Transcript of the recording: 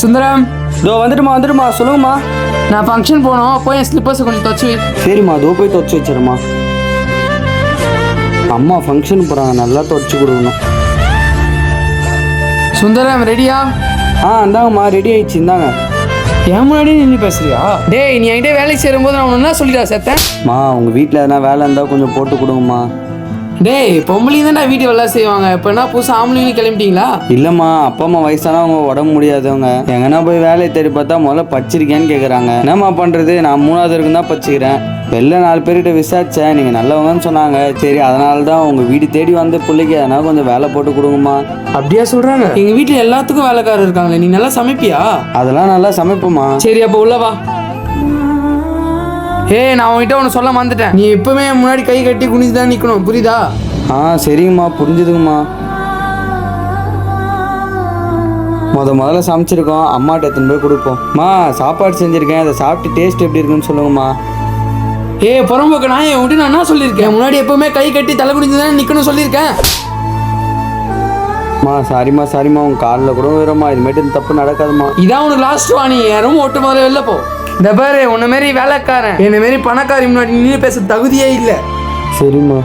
சுந்தரம். இதோ வந்துட்டுமா வந்துட்டுமா சொல்லுங்கம்மா. நான் ஃபங்க்ஷன் போனோம் போய் என் ஸ்லிப்பர்ஸை கொஞ்சம் தச்சு வை. சரிம்மா அதோ போய் துவச்சி வச்சிருமா அம்மா ஃபங்க்ஷன் போகிறாங்க நல்லா துவச்சி கொடுக்கணும். சுந்தரம் ரெடியா ஆ இந்தாங்கம்மா ரெடி ஆயிடுச்சு இந்தாங்க. என் முன்னாடி நின்று பேசுறியா? டேய் நீ என்கிட்ட வேலைக்கு சேரும்போது நான் உன்ன என்ன சொல்லிடா சேர்த்தேன் மா உங்கள் வீட்டில் எதனா வேலை இருந்தால் கொஞ்சம் போட்டு கொடுங்கம்மா. டேய் பொம்பளைங்க தான்டா வீட்டு வேலை செய்வாங்க. இப்போ என்ன புதுசு ஆம்பளைங்க கிளம்பிட்டீங்களா? இல்லைம்மா அப்பா அம்மா வயசானவங்க உடம்பு முடியாதவங்க. எங்கன்னா போய் வேலையை தேடி பார்த்தா முதல்ல படிச்சிருக்கேன்னு கேட்குறாங்க என்னம்மா பண்ணுறது நான் மூணாவது வரைக்கும் தான் படிச்சுக்கிறேன். வெளில நாலு பேர்கிட்ட விசாரிச்சேன். நீங்கள் நல்லவங்கன்னு சொன்னாங்க. சரி அதனால தான் உங்கள் வீடு தேடி வந்து பிள்ளைக்கு எதனா கொஞ்சம் வேலை போட்டு கொடுங்கம்மா. அப்படியா சொல்றாங்க? எங்க வீட்டுல எல்லாத்துக்கும் வேலைக்காரர் இருக்காங்களே. நீ நல்லா சமைப்பியா? அதெல்லாம் நல்லா சமைப்போம்மா. சரி அப்போ உள்ள வா. ஏய் நான் உன்கிட்ட ஒன்று சொல்ல மறந்துட்டேன். நீ எப்பவுமே முன்னாடி கை கட்டி குனிஞ்சு தான் நிற்கணும் புரியுதா? ஆ சரிங்கம்மா புரிஞ்சுதுங்கம்மா. முத முதல்ல சமைச்சிருக்கோம் அம்மாட்ட எடுத்துன்னு போய் கொடுப்போம்மா சாப்பாடு செஞ்சுருக்கேன் அதை சாப்பிட்டு டேஸ்ட் எப்படி இருக்குன்னு சொல்லுங்கம்மா. ஏய் புறம்போக்கு நான் என் நான் என்ன சொல்லியிருக்கேன்? முன்னாடி எப்பவுமே கை கட்டி தலை குனிஞ்சு தான் நிற்கணும் சொல்லியிருக்கேன். அம்மா சாரிம்மா சாரிம்மா உங்கள் காலில் கூட வரும்மா இதுமேட்டு தப்பு நடக்காதும்மா. இதான் உனக்கு லாஸ்ட் வா நீ யாரும் ஓட்டு முதல்ல வெளில போ. இந்த பாரு உன்ன மாரி வேலைக்காரன். என்ன மாரி பணக்காரி முன்னாடி நீ பேச தகுதியே இல்லை. சரிம்மா.